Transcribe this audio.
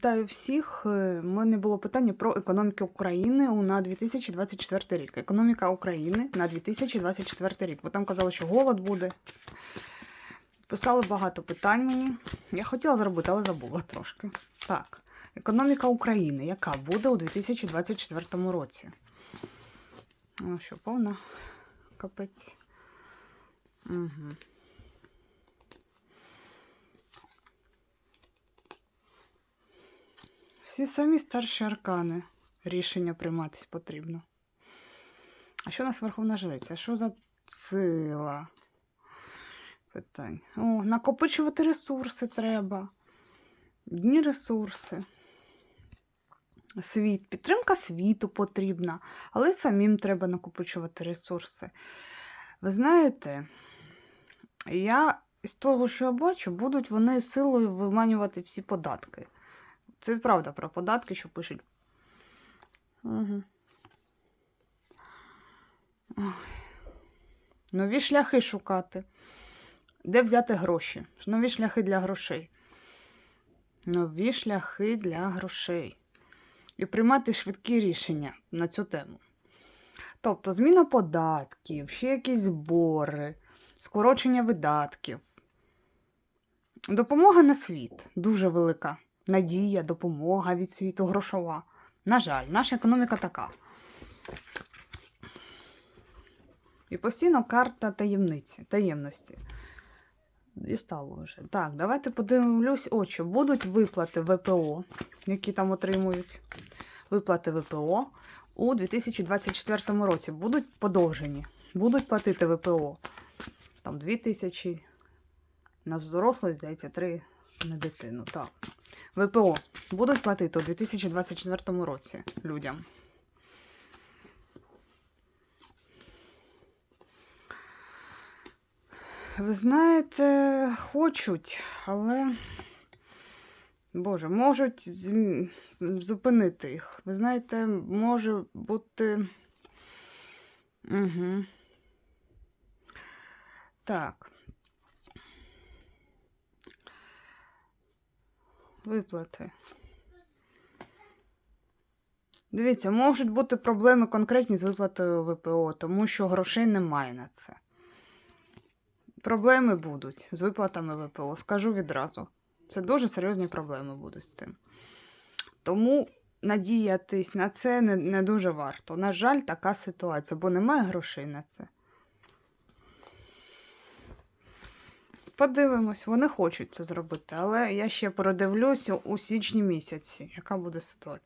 Вітаю всіх. Е, У мене було питання про економіку України на 2024 рік. Економіка України на 2024 рік. Бо там казали, що голод буде. Писали багато питань мені. Я хотіла зробити, але забула трошки. Так, економіка України, яка буде у 2024 році? О, що, повна капець. Угу. Всі самі старші аркани. Рішення прийматись потрібно. А що у нас Верховна Жриця? Що за сила? Питань. О, накопичувати ресурси треба. Дні ресурси. Світ. Підтримка світу потрібна, але самим треба накопичувати ресурси. Ви знаєте, я з того, що я бачу, будуть вони силою виманювати всі податки. Це правда про податки, що пишуть. Угу. Нові шляхи шукати. Де взяти гроші? Нові шляхи для грошей. Нові шляхи для грошей. І приймати швидкі рішення на цю тему. Тобто, зміна податків, ще якісь збори, скорочення видатків. Допомога на світ дуже велика надія, допомога від світу, грошова. На жаль, наша економіка така. І постійно карта таємниці, таємності. Дістало вже. Так, давайте подивлюсь, очі. Будуть виплати ВПО, які там отримують. Виплати ВПО у 2024 році будуть подовжені. Будуть платити ВПО. Там 2 тисячі. На дорослих, здається, 3 на дитину. Так. ВПО будуть платити у 2024 році людям. Ви знаєте, хочуть, але. Боже, можуть зупинити їх. Ви знаєте, може бути. Угу. Так. Виплати. Дивіться, можуть бути проблеми конкретні з виплатою ВПО, тому що грошей немає на це. Проблеми будуть з виплатами ВПО, скажу відразу. Це дуже серйозні проблеми будуть з цим. Тому надіятись на це не, не дуже варто. На жаль, така ситуація, бо немає грошей на це. Подивимось, вони хочуть це зробити, але я ще продивлюся у січні місяці, яка буде ситуація.